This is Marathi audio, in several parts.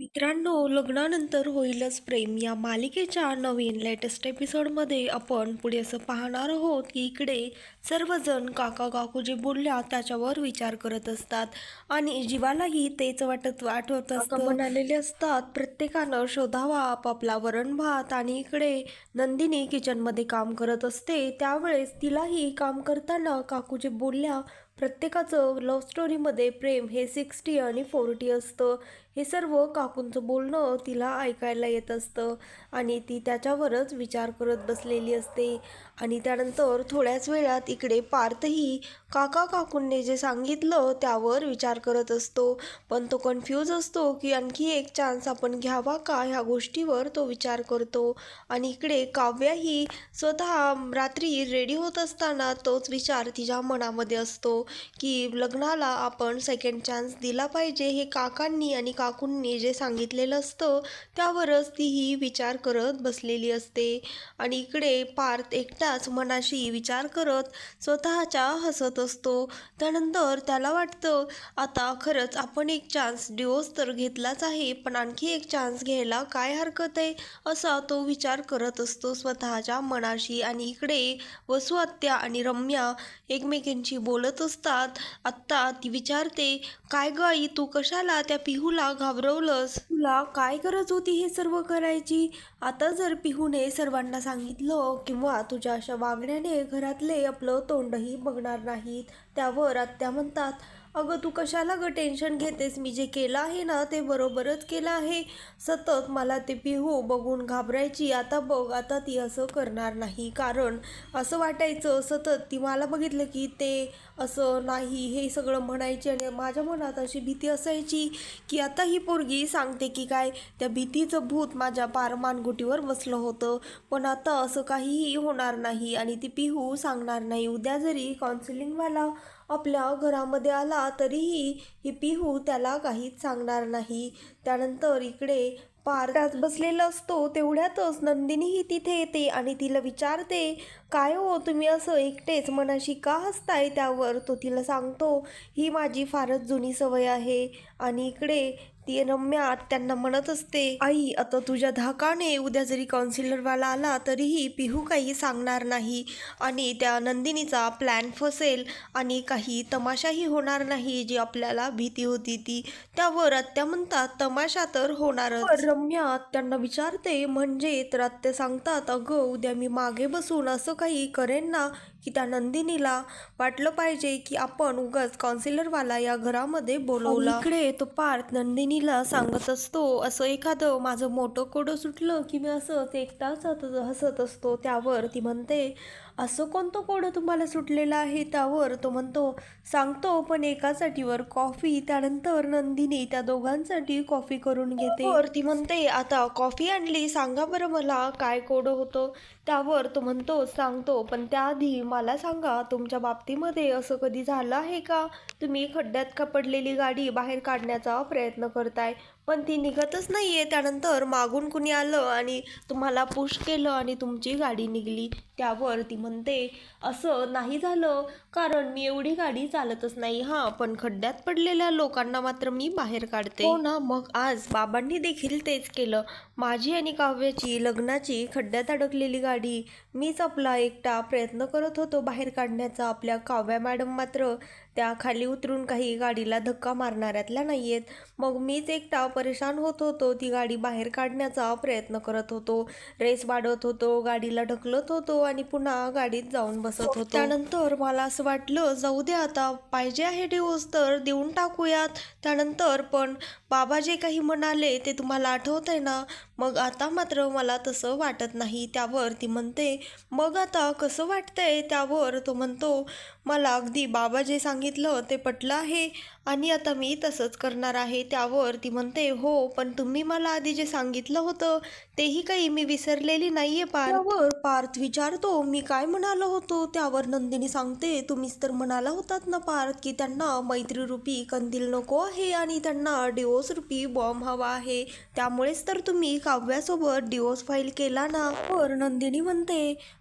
मित्रांनो लग्नानंतर होईलच प्रेम. या मालिकेच्या नवीन लेटेस्ट एपिसोडमध्ये आपण पुढे असं पाहणार आहोत की इकडे सर्वजण काका काकू जे बोलल्या त्याच्यावर विचार करत असतात. आणि जीवालाही तेच वाटत आठवत असतं. म्हणालेले असतात प्रत्येकानं शोधावा आपापला वरण भात आणि इकडे नंदिनी किचनमध्ये काम करत असते. त्यावेळेस तिलाही काम करताना काकू जे बोलल्या प्रत्येकाचं लव्ह स्टोरीमध्ये प्रेम हे सिक्स्टी आणि फोर्टी असतं. हे सर्व काकूंचं बोलणं तिला ऐकायला येत असतं आणि ती त्याच्यावरच विचार करत बसलेली असते. आणि त्यानंतर थोड्याच वेळात इकडे पार्थही काका काकूंनी जे सांगितलं त्यावर विचार करत असतो. पण तो कन्फ्यूज असतो की आणखी एक चान्स आपण घ्यावा का ह्या गोष्टीवर तो विचार करतो. आणि इकडे काव्याही स्वतः रात्री रेडी होत असताना तोच विचार तिच्या मनामध्ये असतो की लग्नाला आपण सेकंड चान्स दिला पाहिजे हे काकांनी आणि काकूंनी जे सांगितलेलं असतं त्यावरच तीही विचार करत बसलेली असते. आणि इकडे पार्थ एकटाच मनाशी विचार करत स्वतःच्या हसत असतो. त्यानंतर त्याला वाटतं आता खरंच आपण एक चान्स डिवोर्स तर घेतलाच आहे पण आणखी एक चान्स घ्यायला काय हरकत आहे? असा तो विचार करत असतो स्वतःच्या मनाशी आणि इकडे वसु आत्या आणि रम्या एकमेकींशी बोलत असतात. आत्ता ती विचारते काय ग आई तू कशाला त्या पिहूला घाबरवलंस? तुला काय गरज होती हे सर्व करायची? आता जर पिहूने सर्वांना सांगितलं किंवा तुझ्या अशा वागण्याने घरातले आपलं तोंडही बघणार नाहीत त्यावर आत्या म्हणतात अगं तू कशाला ग टेन्शन घेतेस? मी जे केलं आहे ना ते बरोबरच केलं आहे. सतत मला ते पिहू बघून घाबरायची. आता बघ आता ती असं करणार नाही. कारण असं वाटायचं सतत ती मला बघितलं की ते असं नाही हे सगळं म्हणायचे आणि माझ्या मनात अशी भीती असायची की आता ही पोरगी सांगते की काय त्या भीतीचं भूत माझ्या पार मानगुटीवर बसलं होतं. पण आता असं काहीही होणार नाही आणि ती पिहू सांगणार नाही. उद्या जरी काउन्सिलिंगवाला आपल्या घरामध्ये आला तरीही ही पिहू त्याला काहीच सांगणार नाही. त्यानंतर इकडे पारदास बसलेला असतो तेवढ्यातच नंदिनीही तिथे येते आणि तिला विचारते काय हो तुम्ही असं एकटेच मनाशी का हसताय त्यावर? तो तिला सांगतो ही माझी फारच जुनी सवय आहे. आणि इकडे ती रम्या त्यांना म्हणत असते आई आता तुझ्या धाकाने उद्या जरी काउन्सिलरवाला आला तरीही पिहू काही सांगणार नाही आणि त्या नंदिनीचा प्लॅन फसेल आणि काही तमाशाही होणार नाही जी आपल्याला भीती होती ती. त्यावर आत्या म्हणतात तमाशा तर होणारच. रम्या त्यांना विचारते म्हणजे तर आत्या सांगतात अगं उद्या मी मागे बसून असं काही करेन ना की त्या नंदिनीला वाटलं पाहिजे की आपण उगाच काउन्सिलरवाला या घरामध्ये बोलवला. इकडे तो पार्थ नंदिनीला सांगत असतो असं एखादं माझं मोठं कोडं सुटलं की मी असंच एकटाच तास हसत असतो. त्यावर ती म्हणते असं कोणतं कोडं तुम्हाला सुटलेलं आहे? त्यावर तो म्हणतो सांगतो पण एकासाठीवर कॉफी त्यानंतर नंदिनी त्या दोघांसाठी कॉफी करून घेते. वर ती म्हणते आता कॉफी आणली सांगा बरं मला काय कोडं होतं. त्यावर तो म्हणतो सांगतो पण त्याआधी मला सांगा तुमच्या बाबतीमध्ये असं कधी झालं आहे का? तुम्ही खड्ड्यात कपडलेली गाडी बाहेर काढण्याचा प्रयत्न करताय. पण ती निघतच नाही आहे त्यानंतर मागून कुणी आलं आणि तुम्हाला पुश केलं आणि तुमची गाडी निघली. त्यावर ती म्हणते असं नाही झालं. कारण मी एवढी गाडी चालतच नाही हां पण खड्ड्यात पडलेल्या लोकांना मात्र मी बाहेर काढते. हो ना मग आज बाबांनी देखील तेच केलं. माझी आणि काव्याची लग्नाची खड्ड्यात अडकलेली गाडी. मीच आपला एकटा प्रयत्न करत होतो बाहेर काढण्याचा. आपल्या काव्या मॅडम मात्र त्या खाली उतरून काही गाडीला धक्का मारणाऱ्यातल्या नाही आहेत मग मीच एकटा परेशान होत होतो. ती गाडी बाहेर काढण्याचा प्रयत्न करत होतो. रेस वाढवत होतो गाडीला ढकलत होतो आणि पुन्हा गाडीत जाऊन बसत होतो. त्यानंतर मला असं वाटलं जाऊ दे आता पाहिजे आहे डिवोर्स तर देऊन टाकूयात. त्यानंतर पण बाबा जे काही म्हणाले ते तुम्हाला आठवत आहे ना? मग आता मात्र मला तसं वाटत नाही. त्यावर ती म्हणते मग आता कसं वाटतंय? त्यावर तो म्हणतो मला अगदी बाबा जे सांगितलं ते पटलं आहे आणि आता मी तसंच करणार आहे. त्यावर ती म्हणते हो पण तुम्ही मला आधी जे सांगितलं होतं तेही काही मी विसरलेली नाही आहे पार्थवर पार्थ विचारतो मी काय म्हणालो होतो? त्यावर नंदिनी सांगते तुम्हीच तर म्हणाला होतात ना पार्थ की त्यांना मैत्रीरूपी कंदील नको आहे आणि त्यांना डिवोर्स रूपी बॉम्ब हवा आहे. त्यामुळेच तर तुम्ही काव्यासोबत डिवोर्स फाईल केला ना? तर नंदिनी म्हणते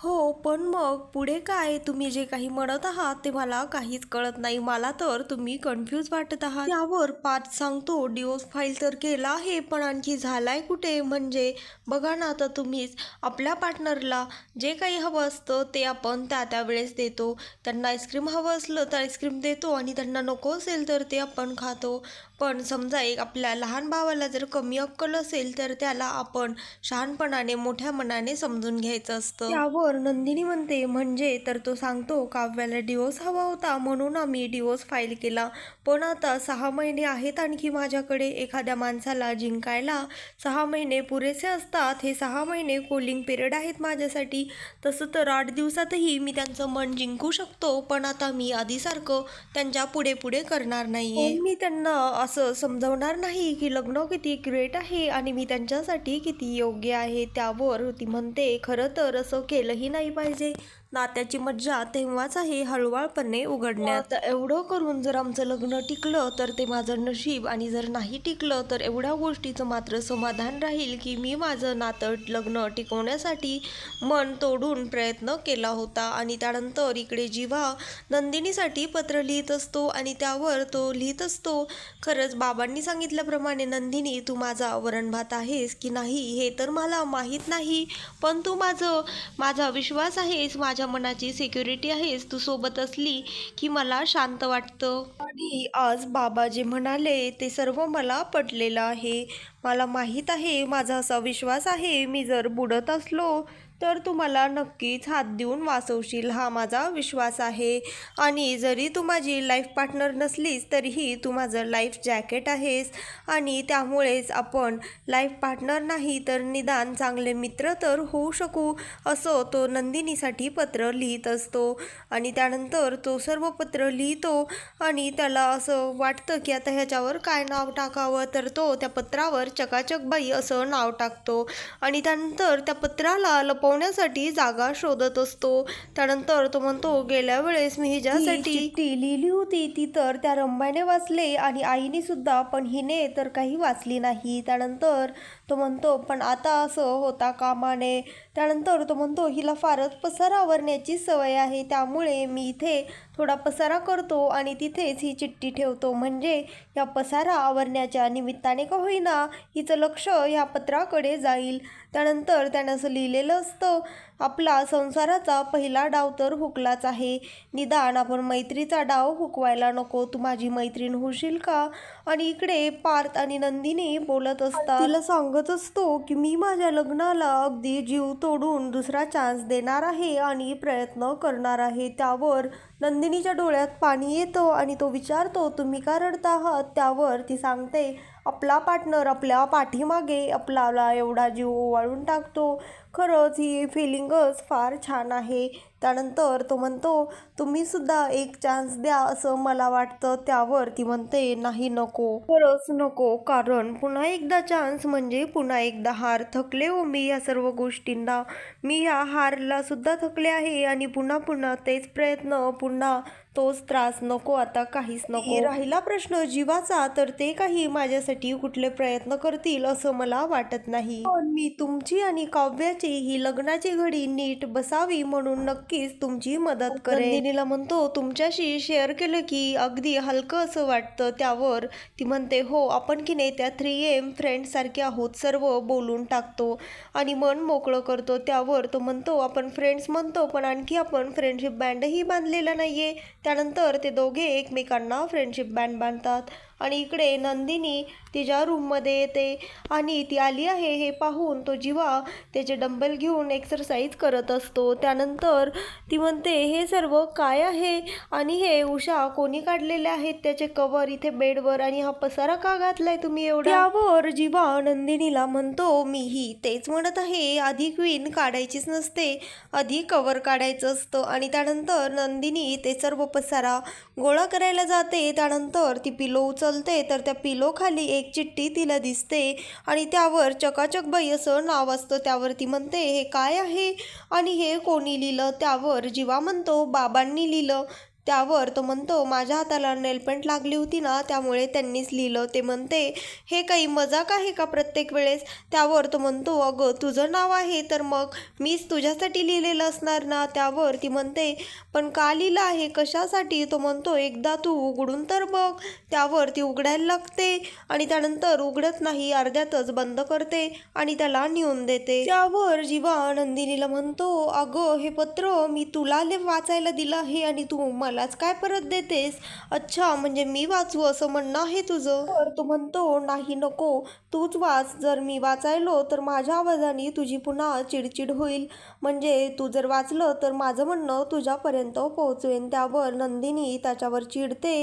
हो पण मग पुढे काय? तुम्ही जे काही म्हणत आहात ते मला काहीच कळत नाही. मला तर तुम्ही कन्फ्यूज वाटत आहात. त्यावर पाच सांगतो. डिओस फाईल तर केला आहे पण आणखी झालाय कुठे? म्हणजे बघा ना आता तुम्हीच. आपल्या पार्टनरला जे काही हवं असतं ते आपण त्या त्या वेळेस देतो. त्यांना आईस्क्रीम हवं असलं तर आईस्क्रीम देतो आणि त्यांना नको असेल तर ते आपण खातो. पण समजा एक आपल्या लहान भावाला जर कमी अक्कल असेल तर त्याला आपण शहाणपणाने मोठ्या मनाने समजून घ्यायचं असतं. त्यावर नंदिनी म्हणते म्हणजे? तर तो सांगतो काव्याला डिवोर्स हवा होता म्हणून आम्ही डिवोर्स फाईल केला. पण आता सहा महिने आहेत आणखी माझ्याकडे. एखाद्या माणसाला जिंकायला सहा महिने पुरेसे असतात. हे सहा महिने कोलिंग पिरियड आहेत माझ्यासाठी. तसं तर आठ दिवसातही मी त्यांचं मन जिंकू शकतो पण आता मी आधीसारखं त्यांच्या पुढे पुढे करणार नाही हो, मी त्यांना असं समजवणार नाही की लग्न किती ग्रेट आहे आणि मी त्यांच्यासाठी किती योग्य आहे त्यावर ती म्हणते खरं तर असं केलंही नाही पाहिजे. नात्याची मज्जा तेव्हाच आहे हळूवारपणे उघडण्यात. एवढं करून जर आमचं लग्न टिकलं तर ते माझं नशीब आणि जर नाही टिकलं तर एवढ्या गोष्टीचं मात्र समाधान राहील की मी माझं नातं लग्न टिकवण्यासाठी मन तोडून प्रयत्न केला होता. आणि त्यानंतर इकडे जीवा नंदिनीसाठी पत्र लिहित असतो आणि त्यावर तो लिहित असतो. खरंच बाबांनी सांगितल्याप्रमाणे नंदिनी तू माझा वरण भात आहेस की नाही हे तर मला माहीत नाही पण तू माझं माझा विश्वास आहेस माझ्या मनाची सिक्युरिटी आहेस तू सोबत असली की मला शांत वाटतं. आणि आज बाबा जे म्हणाले ते सर्व मला पटलेलं आहे. मला माहीत आहे माझा असा विश्वास आहे मी जर बुडत असलो तर तू मला नक्कीच हात देऊन वाचवशील. हा माझा विश्वास आहे. आणि जरी तू माझी लाईफ पार्टनर नसलीस तरीही तू माझं लाईफ जॅकेट आहेस. आणि त्यामुळेच आपण लाईफ पार्टनर नाही तर निदान चांगले मित्र तर होऊ शकू असं तो नंदिनीसाठी पत्र लिहित असतो. आणि त्यानंतर तो सर्व पत्र लिहितो. आणि त्याला असं वाटतं की आता ह्याच्यावर काय नाव टाकावं तर तो त्या पत्रावर चकाचक बाई असं नाव टाकतो आणि त्यानंतर त्या पत्राला लपवण्यासाठी जागा शोधत असतो. त्यानंतर तो म्हणतो गेल्या वेळेस मी हिच्यासाठी चिठ्ठी लिहिली होती ती तर त्या रंबाने वाचले आणि आईने सुद्धा पण हिने तर काही वाचली नाही. त्यानंतर तो म्हणतो पण आता असं होता कामाने. त्यानंतर तो म्हणतो हिला फारच पसारा आवरण्याची सवय आहे त्यामुळे मी इथे थोडा पसारा करतो आणि तिथेच ही चिठ्ठी ठेवतो. म्हणजे या पसारा आवरण्याच्या निमित्ताने का होईना हिचं लक्ष ह्या पत्राकडे जाईल. त्यानंतर त्यानं असं लिहिलेलं असतं आपला संसाराचा पहिला डाव तर हुकलाच आहे. निदान आपण मैत्रीचा डाव हुकवायला नको. तू माझी मैत्रीण होशील का? आणि इकडे पार्थ आणि नंदिनी बोलत असता तिला सांगत असतो की मी माझ्या लग्नाला अगदी जीव तोडून दुसरा चान्स देणार आहे आणि प्रयत्न करणार आहे. त्यावर नंदिनीच्या डोळ्यात पाणी येतं आणि तो विचारतो तुम्ही का रडता आहात? त्यावर ती सांगते आपला पार्टनर आपल्या पाठीमागे आपल्याला एवढा जीव ओवाळून टाकतो. खरंच ही फिलिंगच फार छान आहे. त्यानंतर तो म्हणतो तुम्ही सुद्धा एक चान्स द्या असं मला वाटतं. त्यावर ती म्हणते नाही नको. खरंच नको कारण पुन्हा एकदा चान्स म्हणजे पुन्हा एकदा हार थकले हो मी या सर्व गोष्टींना. मी ह्या हारला सुद्धा थकले आहे आणि पुन्हा पुन्हा तेच प्रयत्न पुन्हा तोच त्रास नको आता काहीच नको. राहिला प्रश्न जीवाचा तर ते काही माझ्यासाठी कुठले प्रयत्न करतील असं मला वाटत नाही. पण मी तुमची आणि काव्याची ही लग्नाची घडी नीट बसावी म्हणून नक्कीच तुमची मदत नंदिनीला म्हणतो तुमच्याशी शेअर केलं की अगदी हलकं असं वाटतं त्यावर. ती म्हणते हो आपण की नाही त्या थ्री एम फ्रेंड सारखे आहोत सर्व बोलून टाकतो आणि मन मोकळं करतो त्यावर. तो म्हणतो आपण फ्रेंड्स म्हणतो पण आणखी आपण फ्रेंडशिप बँडही बांधलेला नाहीये. त्यानंतर ते दोघे एकमेकांना फ्रेंडशिप बँड बांधतात. आणि इकडे नंदिनी तिच्या रूममध्ये येते. आणि ती आली आहे हे पाहून तो जीवा त्याचे डंबल घेऊन एक्सरसाइज करत असतो. त्यानंतर ती म्हणते हे सर्व काय आहे? आणि हे उषा कोणी काढलेले आहेत त्याचे कवर इथे बेडवर आणि हा पसारा का घातलाय तुम्ही एवढा? त्यावर जीवा नंदिनीला म्हणतो मीही तेच म्हणत आहे. आधी क्वीन काढायचीच नसते. आधी कवर काढायचं असतं. आणि त्यानंतर नंदिनी ते सर्व पसारा गोळा करायला जाते. त्यानंतर ती पिलो उचलते तर त्या पिलो खाली एक चिठ्ठी तिला दिसते आणि त्यावर चकाचक बाई असं नाव असतं. त्यावर ती म्हणते हे काय आहे? आणि हे कोणी लिहिलं? त्यावर जीवा म्हणतो बाबांनी लिहिलं. त्यावर तो म्हणतो माझ्या हाताला नेलपेंट लागली होती ना त्यामुळे त्यांनीच लिहिलं. ते म्हणते हे काही मजाक आहे का प्रत्येक वेळेस? त्यावर तो म्हणतो अगं तुझं नाव आहे तर मग मीच तुझ्यासाठी लिहिलेलं असणार ना? त्यावर ती म्हणते पण का लिहिलं आहे? कशासाठी? तो म्हणतो एकदा तू उघडून तर बघ. त्यावर ती उघडायला लागते आणि त्यानंतर उघडत नाही अर्ध्यातच बंद करते आणि त्याला नेऊन देते. त्यावर जीवा नंदिनीला म्हणतो अगं हे पत्र मी तुला ले- वाचायला दिलं आहे आणि तू मलाच काय परत देतेस? अच्छा म्हणजे मी वाचू असं म्हणणं आहे तुझं. तर तो म्हणतो नाही नको. तूच वाच. जर मी वाचायलो तर माझ्या आवाजाने तुझी पुन्हा चिडचिड होईल. म्हणजे तू जर वाचलं तर माझं म्हणणं तुझ्यापर्यंत पोहोचवेन. त्यावर नंदिनी त्याच्यावर चिडते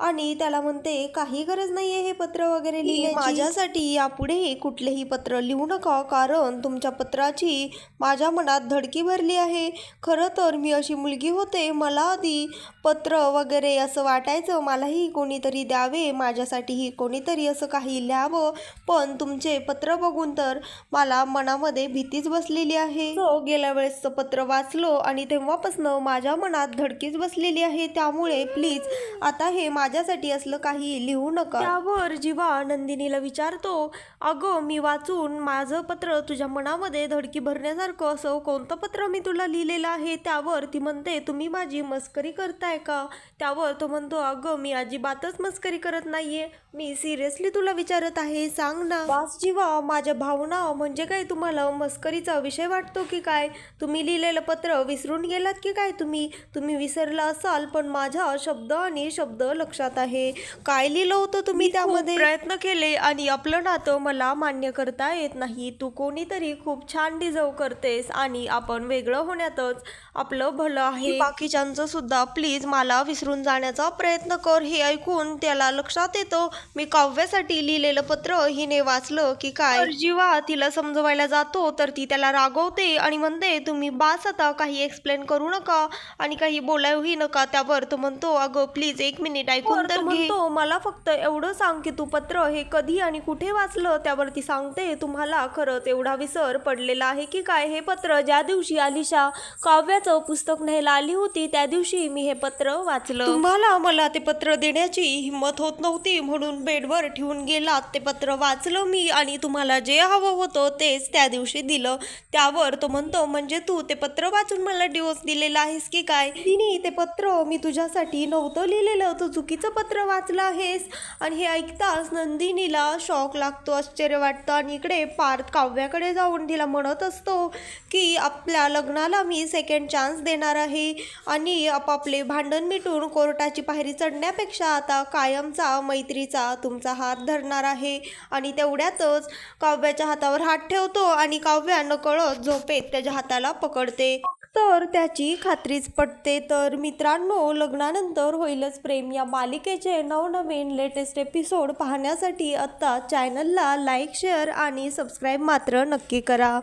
आणि त्याला म्हणते काही गरज नाहीये हे पत्र वगैरे लिहिण्याची. माझ्यासाठी यापुढे कुठलेही पत्र लिहू नका कारण तुमच्या पत्राची माझ्या मनात धडकी भरली आहे. खरं तर मी अशी मुलगी होते. मला आधी पत्र वगैरे असं वाटायचं मलाही कोणीतरी द्यावे माझ्यासाठीही कोणीतरी असं काही लिहावं. पण तुमचे पत्र बघून तर मला मनामध्ये भीतीच बसलेली आहे. So, गेल्या वेळेसचं पत्र वाचलो आणि तेव्हापासून माझ्या मनात धडकीच बसलेली आहे. त्यामुळे प्लीज आता हे माझ्यासाठी असलं काही लिहू नका. त्यावर जीवा नंदिनीला विचारतो अगं मी वाचून माझं पत्र तुझ्या मनामध्ये धडकी भरण्यासारखं असं कोणतं पत्र मी तुला लिहिलेलं आहे? त्यावर ती म्हणते तुम्ही माझी मस्करी करताय. का? त्यावर तो म्हणतो अगं मी अजिबातच मस्करी करत नाहीये. मी सिरियसली तुला विचारत आहे सांग ना. वास जीवा माझ्या भावना म्हणजे काय तुम्हाला मस्करीचा विषय वाटतो की काय? तुम्ही लिहिलेलं पत्र विसरून गेलात की काय तुम्ही? तुम्ही विसरला असाल पण माझ्या शब्द आणि शब्द लक्षात आहे. काय लिहिलं होतं तुम्ही त्यामध्ये? प्रयत्न केले आणि आपलं नातं मला मान्य करता येत नाही. तू कोणीतरी खूप छान डिझर्व करतेस आणि आपण वेगळं होण्यातच आपलं भलं आहे. बाकीच्यांचं सुद्धा प्लीज मला विसरून जाण्याचा प्रयत्न कर हे ऐकून त्याला लक्षात येतं. मी काव्यासाठी लिहिलेलं पत्र हिने वाचलं की काय? जेव्हा तिला समजवायला जातो तर ती त्याला रागवते आणि म्हणते तुम्ही बास आता काही एक्सप्लेन करू नका आणि काही बोलावही नका. त्यावर तो म्हणतो अगं प्लीज एक मिनिट ऐकून तर म्हणतो मला फक्त एवढं सांग की तू पत्र हे कधी आणि कुठे वाचलं? त्यावरती सांगते तुम्हाला खरंच एवढा विसर पडलेला आहे की काय हे पत्र? ज्या दिवशी आलिशा काव्याचं पुस्तक न्यायला आली होती त्या दिवशी मी हे पत्र वाचलं. तुम्हाला मला ते पत्र देण्याची हिंमत होत नव्हती म्हणून बेडवर ठेवून गेलात ते पत्र वाचलं मी आणि तुम्हाला जे हवं होतं तेच त्या दिवशी दिलं. त्यावर तो म्हणतो म्हणजे तू ते पत्र वाचून मला डिवोर्स दिलेला आहेस की काय? तिने ते पत्र मी तुझ्यासाठी नव्हतं लिहिलेलं. तू चुकीचं पत्र वाचलं आहेस. आणि हे ऐकताच नंदिनीला शॉक लागतो आश्चर्य वाटतं आणि इकडे पार्थ काव्याकडे जाऊन तिला म्हणत असतो की आपल्या लग्नाला मी सेकंड चान्स देणार आहे आणि आपापले भांडण मिटून कोर्टाची पायरी चढण्यापेक्षा आता कायमचा मैत्रीचा तुमचा हात धरणार आहे. आणि तेवढ्यातच काव्याच्या हातावर हात ठेवतो आणि काव्या नकळत झोपेत त्याच्या हाताला पकडते. तर त्याची खात्रीच पटते. तर मित्रांनो लग्नानंतर होईलच प्रेम. या मालिकेचे नवनवीन लेटेस्ट एपिसोड पाहण्यासाठी आत्ता चॅनलला लाईक शेअर आणि सबस्क्राईब मात्र नक्की करा.